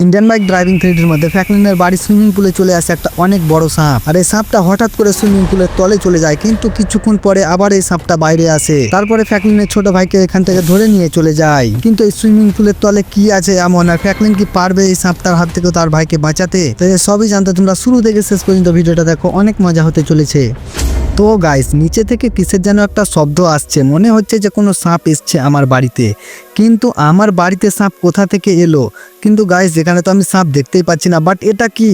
Indian bike driving থ্রিডির মধ্যে ফ্যাকলিনের বাড়ি swimming পুলে চলে আসে একটা অনেক বড় সাপ। আর এই সাপটা হঠাৎ করে সুইমিং পুলের তলে চলে যায়, কিন্তু কিছুক্ষণ পরে আবার এই সাপটা বাইরে আসে। তারপরে ফ্যাকলিনের ছোট ভাইকে এখান থেকে ধরে নিয়ে চলে যায়। কিন্তু এই সুইমিং পুলের তলে কি আছে এমন? আর ফ্যাকলিন কি পারবে এই সাপটার হাত থেকে তার ভাইকে বাঁচাতে? তো সবই জানতে তোমরা শুরু থেকে শেষ পর্যন্ত ভিডিওটা দেখো, অনেক মজা হতে চলেছে। তো গাইস নিচে থেকে কিসের যেন একটা শব্দ আসছে, মনে হচ্ছে যে কোনো সাপ এসছে আমার বাড়িতে। কিন্তু আমার বাড়িতে সাপ কোথা থেকে এলো? কিন্তু গাইস যেখানে তো আমি সাপ দেখতেই পাচ্ছি না বাট এটা কি?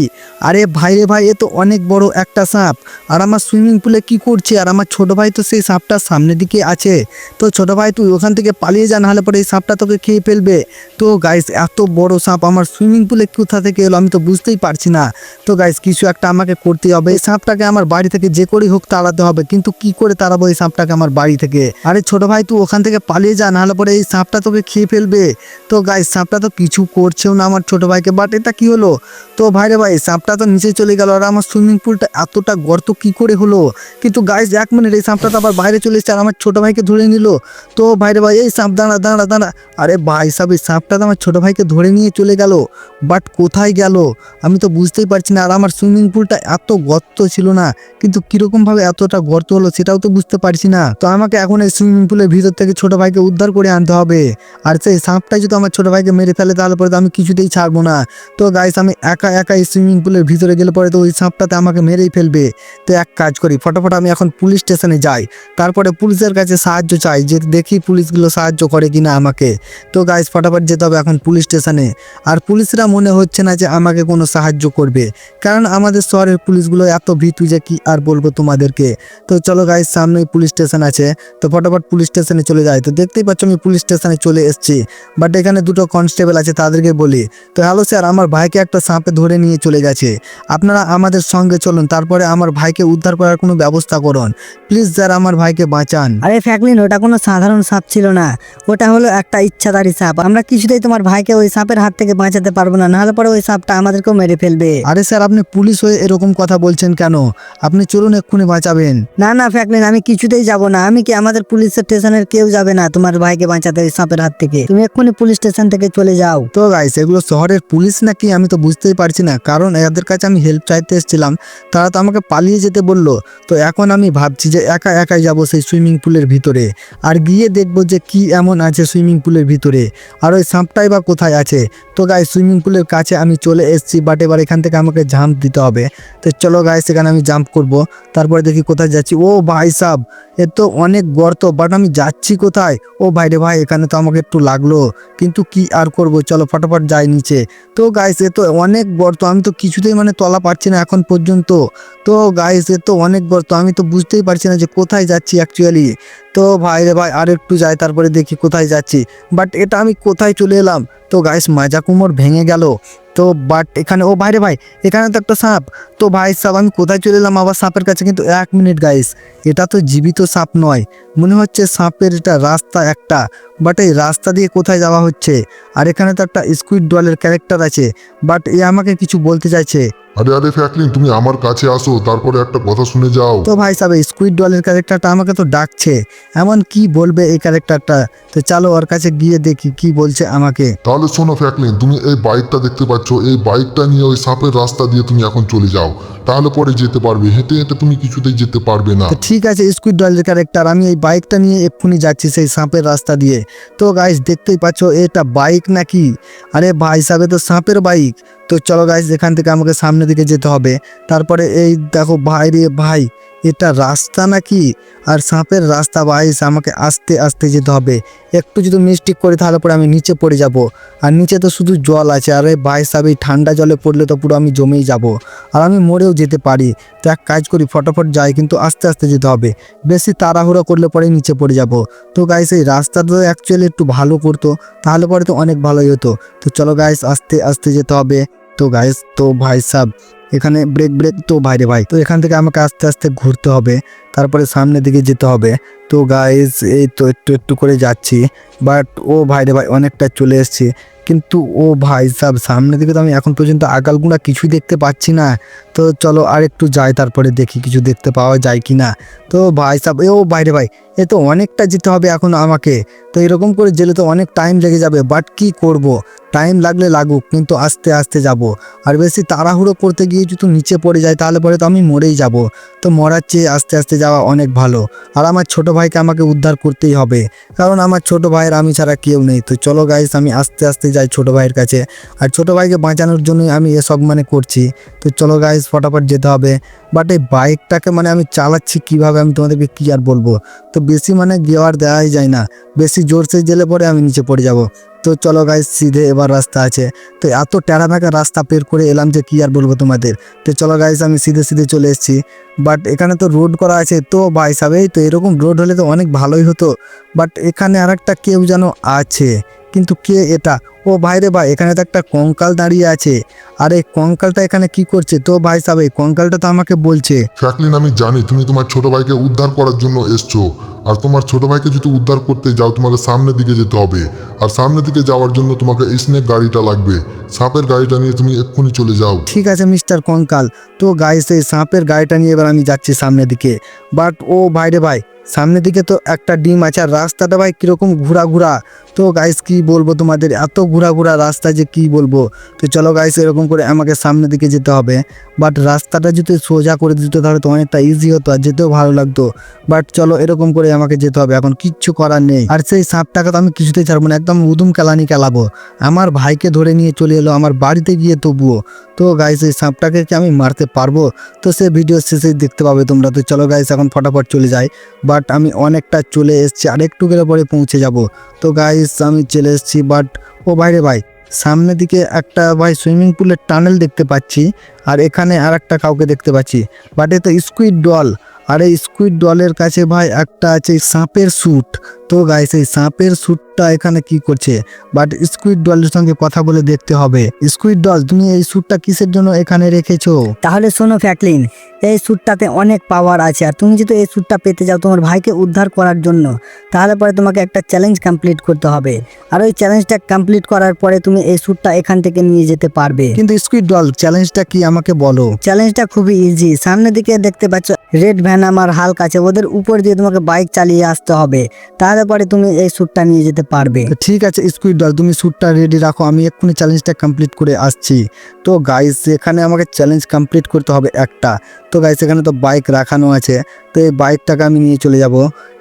আরে ভাই রে ভাই, এ তো অনেক বড় একটা সাপ। আর আমার সুইমিং পুলে কি করছে? আর আমার ছোট ভাই তো সেই সাপটার সামনের দিকে আছে। তো ছোট ভাই, তুই ওখান থেকে পালিয়ে যা, নাহলে পরে এই সাপটা তোকে খেয়ে ফেলবে। তো গাইস এত বড় সাপ, আমার সুইমিং পুলে কোথা থেকে এলো আমি তো বুঝতেই পারছি না। তো গাইস কিছু একটা আমাকে করতে হবে। এই সাপটাকে আমার বাড়ি থেকে যে করেই হোক তাড়াতে হবে, কিন্তু কি করে তাড়াবো এই সাপটাকে আমার বাড়ি থেকে? আরে ছোট ভাই, তুই ওখান থেকে পালিয়ে যা, নাহলে পরে এই সাপটা তোকে খেয়ে ফেলবে। তো গাইস সাপটা তো কিছু করছেও না আমার ছোট ভাইকে বাট এটা কি হলো? তো ভাই রে ভাই, সাপটা তো নিচে চলে গেল আর আমার সুইমিং পুলটা এতটা গর্ত কি করে হলো? কিন্তু গাইস এক মিনিট এই সাপটা তো আবার বাইরে চলে এসেছে আর আমার ছোট ভাইকে ধরে নিল। তো ভাই রে ভাই, এই সাপ, দাঁড়া দাঁড়া দাঁড়া। আরে ভাই সাপ এই সাপটা তো আমার ছোট ভাইকে ধরে নিয়ে চলে গেল বাট কোথায় গেল? আমি তো বুঝতেই পারছি না। আর আমার সুইমিং পুলটা এত গর্ত ছিল না, কিন্তু কীরকমভাবে এতটা গর্ত হলো সেটাও তো বুঝতে পারছি না। তো আমাকে এখন এই সুইমিং পুলের ভিতর থেকে ছোট ভাইকে উদ্ধার করে আনতে হবে। আর সেই সাপটা যদি আমার ছোট ভাইকে মেরে ফেলে, তাহলে পরে আমি কিছুতেই ছাড়বো না। তো গাইস আমি একা একা সুইমিং পুলের ভিতরে গেলে পরে তো ওই সাপটাতে আমাকে মেরেই ফেলবে। তো এক কাজ করি, ফটাফট আমি এখন পুলিশ স্টেশনে যাই। তারপরে পুলিশের কাছে সাহায্য চাই যে দেখি পুলিশগুলো সাহায্য করে কিনা আমাকে। তো গাইস ফটাফট যেতে হবে এখন পুলিশ স্টেশনে আর পুলিশরা মনে হচ্ছে না যে আমাকে কোনো সাহায্য করবে। কারণ আমাদের শহরের পুলিশগুলো এত ভীতু যে কি আর বলব তোমাদেরকে। তো চলো গাইস সামনেই পুলিশ স্টেশন আছে। তো ফটাফট পুলিশ স্টেশনে চলে যাই। তো দেখতেই পাচ্ছ আমি পুলিশ স্টেশনে চলে এসেছি। বাট এখানে দুটো কনস্টেবল আছে, তাদেরকে বলি তো হ্যালো স্যার আমার ভাইকে একটা সাপে ধরে নিয়ে চলে গেছে। আপনারা আমাদের সঙ্গে চলুন তারপরে আমার ভাইকে উদ্ধার করার কোনো ব্যবস্থা করুন। প্লিজ স্যার আমার ভাইকে বাঁচান। আরে ফ্যাকলিন ওটা কোনো সাধারণ সাপ ছিল না। ওটা হলো একটা ইচ্ছাধারী সাপ। আমরা কিছুতেই তোমার ভাইকে ওই সাপের হাত থেকে বাঁচাতে পারব না নাহলে পরে ওই সাপটা আমাদেরকেও মেরে ফেলবে। আরে স্যার আপনি পুলিশ হয়ে এরকম কথা বলছেন কেন? আপনি চলুন এক্ষুনি বাঁচাবেন। না না ফ্যাকলিন আমি কিছুতেই যাব না। আমি কি আমাদের পুলিশ স্টেশনের কেউ যাবে না তোমার ভাইকে বাঁচাতে ওই সাপের হাত থেকে? তুমি এক্ষুনি পুলিশ স্টেশন থেকে চলে যাও। তো গাইস এগুলো শহরের পুলিশ নাকি আমি তো বুঝতেই পারছি না। কারণ এদের কাছে আমি হেল্প চাইতে এসেছিলাম, তারা তো আমাকে পালিয়ে যেতে বলল। তো এখন আমি ভাবছি যে একা একাই যাব সেই সুইমিং পুলের ভিতরে আর গিয়ে দেখব যে কি এমন আছে সুইমিং পুলের ভিতরে। আর ওই সাপটাই বা কোথায় আছে? তো গাই সুইমিং পুলের কাছে আমি চলে এসেছি বাট এবার এখান থেকে আমাকে জাম্প দিতে হবে। তো চলো গাইস সেখানে আমি জাম্প করব, তারপরে দেখি কোথায় যাচ্ছি। ও ভাই সাব, এ তো অনেক গর্ত বাট আমি যাচ্ছি কোথায়? ও ভাই রে ভাই, এখানে তো আমাকে একটু লাগল, কিন্তু কি আর করব? চলো ফটাফট যাই নিচে। তো গাইস এ তো অনেক গর্ত আমি তো কিছুতেই মানে তলা পারছি না এখন পর্যন্ত। তো গাইস এ তো অনেক গর্ত আমি তো বুঝতেই পারছি না যে কোথায় যাচ্ছি অ্যাকচুয়ালি তো ভাই রে ভাই আর একটু যাই, তারপরে দেখি কোথায় যাচ্ছি। বাট এটা আমি কোথায় চলে এলাম? তো গাইস মাজা কুমোর ভেঙে গেল। তো বাট এখানে, ও ভাই রে ভাই, এখানে তো একটা সাপ। তো ভাই, সাপ, আমি কোথায় চলে এলাম? আবার সাপের কাছে কিন্তু এক মিনিট গাইস এটা তো জীবিত সাপ নয়। মনে হচ্ছে সাপের এটা রাস্তা একটা বাট এই রাস্তা দিয়ে কোথায় যাওয়া হচ্ছে? আর এখানে তো একটা স্কুইড ডলের ক্যারেক্টার আছে বাট এ আমাকে কিছু বলতে চাইছে। আরে আরে ফ্যাকলিন তুমি আমার কাছে আসো তারপরে একটা কথা শুনে যাও। তো ভাই সাহেব স্কুইড ডলের ক্যারেক্টারটা আমাকে তো ডাকছে। এমন কি বলবে এই ক্যারেক্টারটা তো চলো ওর কাছে গিয়ে দেখি কি বলছে আমাকে। তাহলে শোনো ফ্যাকলিন তুমি এই বাইকটা দেখতে পাচ্ছ এই বাইকটা নিয়ে ওই সাপের রাস্তা দিয়ে তুমি এখন চলে যাও। তাহলে পরে যেতে পারবে হেঁটে হেঁটে তুমি কিছুতেই যেতে পারবে না। তো ঠিক আছে স্কুইড ডলের ক্যারেক্টার আমি এই বাইকটা নিয়ে এক্ষুনি যাচ্ছি সেই সাপের রাস্তা দিয়ে। তো গাইস দেখতেই পাচ্ছ এটা বাইক নাকি? আরে ভাই সাহেব তো সাপের বাইক তো চলো গাইস এখান থেকে আমাকে সামনের দিকে যেতে হবে। তারপরে এই দেখো ভাই রে ভাই, এটা রাস্তা নাকি? আর সাপের রাস্তা বাইস আমাকে আস্তে আস্তে যেতে হবে। একটু যদি মিস্টেক করি তাহলে পরে আমি নিচে পড়ে যাব। আর নিচে তো শুধু জল আছে, আর এই ভাই সাহেব, এই ঠান্ডা জলে পড়লে তো পুরো আমি জমেই যাব। আর আমি মরেও যেতে পারি। তো এক কাজ করি, ফটাফট যাই, কিন্তু আস্তে আস্তে যেতে হবে। বেশি তাড়াহুড়ো করলে পরে নিচে পড়ে যাব। তো গাইস এই রাস্তাটা অ্যাকচুয়ালি একটু ভালো করতো, তাহলে পরে তো অনেক ভালোই হতো। তো চলো গাইস আস্তে আস্তে যেতে হবে। তো গাইস তো ভাই সাব, এখানে ব্রেক ব্রেক তো ভাই রে ভাই, তো এখান থেকে আমাকে আস্তে আস্তে ঘুরতে হবে। তারপরে সামনের দিকে যেতে হবে। তো গাইজ এই তো একটু একটু করে যাচ্ছি। বাট ও ভাই রে ভাই, অনেকটা চলে এসেছি। কিন্তু ও ভাই সাহেব সামনের দিকে তো আমি এখন পর্যন্ত আগালগুড়া কিছুই দেখতে পাচ্ছি না। তো চলো আর একটু যাই, তারপরে দেখি কিছু দেখতে পাওয়া যায় কি না তো ভাই সাহেব এ ও বাইরে ভাই, এ তো অনেকটা যেতে হবে এখন আমাকে। তো এরকম করে জেলে তো অনেক টাইম লেগে যাবে। বাট কি করব? টাইম লাগলে লাগুক, কিন্তু আস্তে আস্তে যাব। আর বেশি তাড়াহুড়ো করতে গিয়ে যদি নিচে পড়ে যায়, তাহলে পরে তো আমি মরেই যাব। তো মরার চেয়ে আস্তে আস্তে যাওয়া অনেক ভালো। আর আমার ছোট ভাইকে আমাকে উদ্ধার করতেই হবে। কারণ আমার ছোট ভাইয়ের আমি ছাড়া কেউ নেই। তো চলো গাইস আমি আস্তে আস্তে যাই ছোট ভাইয়ের কাছে। আর ছোট ভাইকে বাঁচানোর জন্যই আমি এসব মানে করছি। তো চলো গাইস ফটাফট যেতে হবে। বাট এই বাইকটাকে মানে আমি চালাচ্ছি কীভাবে আমি তোমাদেরকে কী আর বলব? তো বেশি মানে গিয়ার দেওয়াই যায় না। বেশি জোরসে জেলে পরে আমি নিচে পড়ে যাব। তো চলো গাইজ সিধে এবার রাস্তা আছে। তো এত টেরা ভেঁকা রাস্তা পের করে এলাম যে কি আর বলব তোমাদের। তো চলো গাইজ আমি সিধে সিধে চলে এসেছি। বাট এখানে তো রোড করা আছে, তো ভাই সাহেব তো এরকম রোড হলে তো অনেক ভালোই হতো। বাট এখানে আর একটা কেউ যেন আছে। কিন্তু কে এটা? ও ভাই রে ভাই এখানে তো একটা কঙ্কাল দাঁড়িয়ে আছে। আর এই কঙ্কালটা এখানে কি করছে? তো ভাই সাহেব এই কঙ্কালটা তো আমাকে বলছে। ফ্র্যাঙ্কলিন আমি জানি তুমি তোমার ছোট ভাইকে উদ্ধার করার জন্য এসছো। আর তোমার ছোট ভাইকে যদি উদ্ধার করতে যাও তোমাকে সামনের দিকে যেতে হবে। আর সামনের দিকে যাওয়ার জন্য তোমাকে স্নেক গাড়িটা লাগবে। সাপের গাড়িটা নিয়ে তুমি এক্ষুনি চলে যাও। ঠিক আছে মিস্টার কঙ্কাল। তো গাইস এই সাপের গাড়িটা নিয়ে এবার আমি যাচ্ছি সামনের দিকে। বাট ও ভাই রে ভাই সামনের দিকে তো একটা ডিম আছে। আর রাস্তাটা ভাই কীরকম ঘোরা ঘোরা তো গাইস কি বলব তোমাদের? এত ঘোরা ঘোরা রাস্তা যে কি বলব? তো চলো গাইস এরকম করে আমাকে সামনের দিকে যেতে হবে। বাট রাস্তাটা যদি সোজা করে দিত, তাহলে তো অনেকটা ইজি হতো আর যেতেও ভালো লাগতো। বাট চলো এরকম করে আমাকে যেতে হবে। এখন কিচ্ছু করার নেই। আর সেই সাপটাকে তো আমি কিছুতেই ছাড়বো না। একদম উদুম কেলানি কেলাবো। আমার ভাইকে ধরে নিয়ে চলে এলো, আমার বাড়িতে গিয়ে তবুও। তো গাইস এই সাপটাকে কি আমি মারতে পারব? তো সে ভিডিও শেষে দেখতে পাবে তোমরা। তো চলো গাইস এখন ফটাফট চলে যাই। বাট আমি অনেকটা চলে এসেছি। আর একটু গেলে পরে পৌঁছে যাব। তো গাইস আমি চলে এসেছি বাট ও বাইরে ভাই, সামনের দিকে একটা ভাই সুইমিং পুলের টানেল দেখতে পাচ্ছি, আর এখানে আর একটা কাউকে দেখতে পাচ্ছি বাট এ তো স্কুইড ডল আর এই স্কুইড ডলের কাছে ভাই একটা আছে সাপের স্যুট তো গাইস এই সাপের স্যুটটা এখানে কি করছে? বাট স্কুইড ডলের সঙ্গে কথা বলে দেখতে হবে। স্কুইড ডল তুমি এই স্যুটটা কিসের জন্য এখানে রেখেছো? তাহলে শোনো ফ্যাকলিন এই স্যুটটাতে অনেক পাওয়ার আছে। আর তুমি যদি এই স্যুটটা পেতে যাও তোমার ভাইকে উদ্ধার করার জন্য তাহলে পরে তোমাকে একটা চ্যালেঞ্জ কমপ্লিট করতে হবে। আর ওই চ্যালেঞ্জটা কমপ্লিট করার পরে তুমি এই স্যুটটা এখান থেকে নিয়ে যেতে পারবে। কিন্তু স্কুইড ডল চ্যালেঞ্জটা কি আমাকে বলো? চ্যালেঞ্জটা খুবই ইজি সামনের দিকে দেখতে পাচ্ছ রেড ভ্যান আমার হালক আছে। ওদের উপর দিয়ে তোমাকে বাইক চালিয়ে আসতে হবে। তাহলে পরে তুমি এই স্যুটটা নিয়ে যেতে পারবে। ঠিক আছে স্কুইড ডল তুমি স্যুটটা রেডি রাখো, আমি এক্ষুনি চ্যালেঞ্জটা কমপ্লিট করে আসছি। তো গাইস এখানে আমাকে চ্যালেঞ্জ কমপ্লিট করতে হবে একটা। তো গাইস এখানে তো বাইক রাখানো আছে। তো এই বাইকটাকে আমি নিয়ে চলে যাব,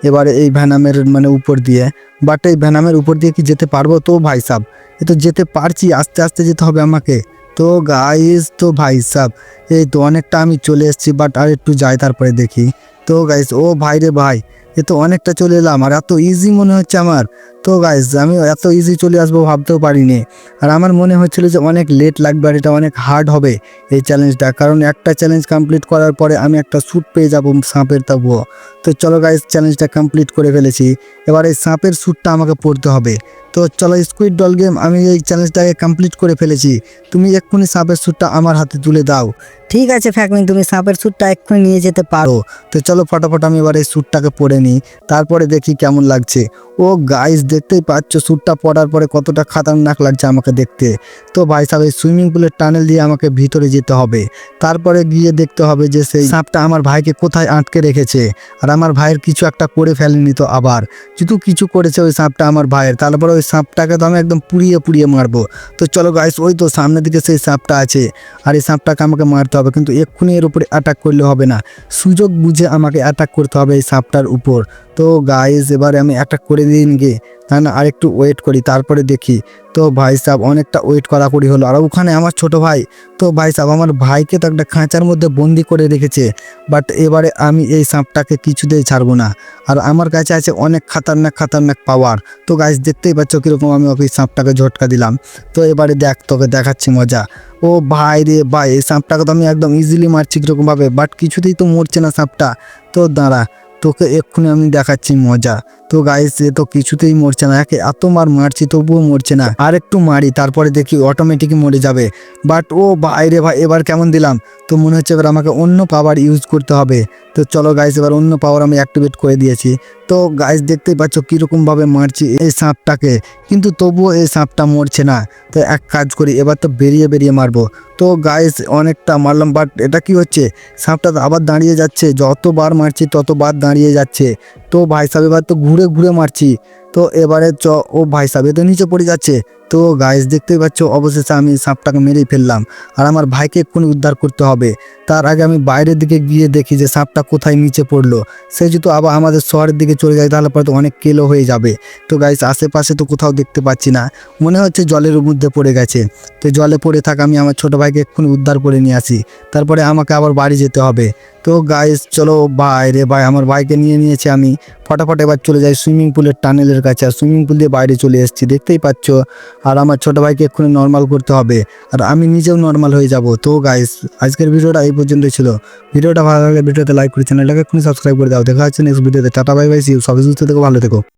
এবারে এই ভ্যানামের মানে উপর দিয়ে। বাট এই ভ্যানামের উপর দিয়ে কি যেতে পারব? তো ভাই সাব, এ তো যেতে পারছি, আস্তে আস্তে যেতে হবে আমাকে। তো গাইস তো ভাই সাব, এই তো অনেকটা আমি চলে এসেছি বাট আর একটু যাই তারপরে দেখি। তো গাইস ও ভাই রে ভাই এ তো অনেকটা চলে এলাম আর এত ইজি মনে হচ্ছে আমার। তো গাইজ আমি এত ইজি চলে আসব ভাবতেও পারিনি। আর আমার মনে হচ্ছিল যে অনেক লেট লাগবে আর এটা অনেক হার্ড হবে এই চ্যালেঞ্জটা কারণ একটা চ্যালেঞ্জ কমপ্লিট করার পরে আমি একটা স্যুট পেয়ে যাব সাঁপের তবুও। তো চলো গাইজ চ্যালেঞ্জটা কমপ্লিট করে ফেলেছি। এবার এই সাঁপের স্যুটটা আমাকে পড়তে হবে। তো চলো স্কুইড ডল গেম আমি এই চ্যালেঞ্জটাকে কমপ্লিট করে ফেলেছি। তুমি এক্ষুনি সাপের স্যুটটা আমার হাতে তুলে দাও। ঠিক আছে ফ্যাকলিন তুমি সাপের স্যুটটা এক্ষুনি নিয়ে যেতে পারো। তো চলো ফটাফট আমি এবার এই স্যুটটাকে পরে নিই। তারপরে দেখি কেমন লাগছে। ও গাইস দেখতেই পাচ্ছ স্যুটটা পরার পরে কতটা খাতারনাক লাগছে আমাকে দেখতে। তো ভাই সাহেব এই সুইমিং পুলের টানেল দিয়ে আমাকে ভিতরে যেতে হবে। তারপরে গিয়ে দেখতে হবে যে সেই সাপটা আমার ভাইকে কোথায় আটকে রেখেছে। আর আমার ভাইয়ের কিছু একটা করে ফেলেনি তো আবার। যেহেতু কিছু করেছে ওই সাপটা আমার ভাইয়ের। তারপরে ওই সাপটাকে তো আমি একদম পুড়িয়ে পুড়িয়ে মারবো। তো চলো গাইস ওই তো সামনের দিকে সেই সাপটা আছে। আর এই সাপটাকে আমাকে মারতে হবে, কিন্তু এক্ষুনি এর উপরে অ্যাটাক করলে হবে না। সুযোগ বুঝে আমাকে অ্যাটাক করতে হবে এই সাপটার উপর। তো গাইস এবারে আমি অ্যাটাক করে দিন গিয়ে তা না? আর একটু ওয়েট করি, তারপরে দেখি। তো ভাই সাহেব অনেকটা ওয়েট করাকরি হলো। আর ওখানে আমার ছোট ভাই, তো ভাই সাহেব আমার ভাইকে তো একটা খাঁচার মধ্যে বন্দি করে রেখেছে। বাট এবারে আমি এই সাপটাকে কিছুতেই ছাড়বো না। আর আমার কাছে আছে অনেক খাতারনাক খাতারনাক পাওয়ার তো গাছ দেখতেই পাচ্ছ কীরকম আমি ওকে সাপটাকে ঝটকা দিলাম। তো এবারে দেখ, তোকে দেখাচ্ছি মজা। ও ভাই রে ভাই, এই সাপটাকে তো আমি একদম ইজিলি মারছি কীরকমভাবে বাট কিছুতেই তো মরছে না সাপটা। তো দাঁড়া তোকে এক্ষুনি আমি দেখাচ্ছি মজা। তো গাইস এ তো কিছুতেই মরছে না। একে এত মার মারছি, তবুও মরছে না। আর একটু মারি, তারপরে দেখি অটোমেটিকই মরে যাবে। বাট ও বাইরে ভাই, এবার কেমন দিলাম? তো মনে হচ্ছে এবার আমাকে অন্য পাওয়ার ইউজ করতে হবে। তো চলো গাইস এবার অন্য পাওয়ার আমি অ্যাক্টিভেট করে দিয়েছি। তো গাইস দেখতেই পাচ্ছ কীরকমভাবে মারছি এই সাপটাকে। কিন্তু তবুও এই সাপটা মরছে না। তো এক কাজ করি, এবার তো বেরিয়ে বেরিয়ে মারবো। তো গাইস অনেকটা মারলাম বাট এটা কি হচ্ছে? সাপটা আবার দাঁড়িয়ে যাচ্ছে। যতবার মারছি, ততবার দাঁড়িয়ে যাচ্ছে। তো ভাই সাহেব, এবার তো ঘুরে ঘুরে মারছি। তো এবারে চ, ও ভাই সাহেব তো নিচে পড়ে যাচ্ছে। তো গাইস দেখতেই পাচ্ছ, অবশেষে আমি সাপটাকে মেরেই ফেললাম। আর আমার ভাইকে এক্ষুনি উদ্ধার করতে হবে। তার আগে আমি বাইরের দিকে গিয়ে দেখি যে সাপটা কোথায় নিচে পড়ল। সে যদি আবার আমাদের শহরের দিকে চলে যায়, তাহলে পরে তো অনেক কেলো হয়ে যাবে। তো গাইস আশেপাশে তো কোথাও দেখতে পাচ্ছি না। মনে হচ্ছে জলের মধ্যে পড়ে গেছে। তো জলে পড়ে থাকা আমি আমার ছোটো ভাইকে এক্ষুনি উদ্ধার করে নিয়ে আসি। তারপরে আমাকে আবার বাড়ি যেতে হবে। তো গাইস চলো বাইরে ভাই আমার বাইকে নিয়ে নিয়েছি আমি। ফটাফট এবার চলে যাই সুইমিং পুলের টানেলের কাছে। আর সুইমিং পুল দিয়ে বাইরে চলে এসেছি, দেখতেই পাচ্ছ? আর আমার ছোটো ভাইকে এক্ষুনি নর্মাল করতে হবে। আর আমি নিজেও নর্মাল হয়ে যাব। তো গাইস আজকের ভিডিওটা এই পর্যন্তই ছিল। ভিডিওটা ভালো লাগলে ভিডিওতে লাইক করে চ্যানেলটাকে এক্ষুনি সাবস্ক্রাইব করে দাও। দেখা হচ্ছে নেক্সট ভিডিওতে। টাটা বাই বাই সবাই সুস্থ থেকো, ভালো থেকো।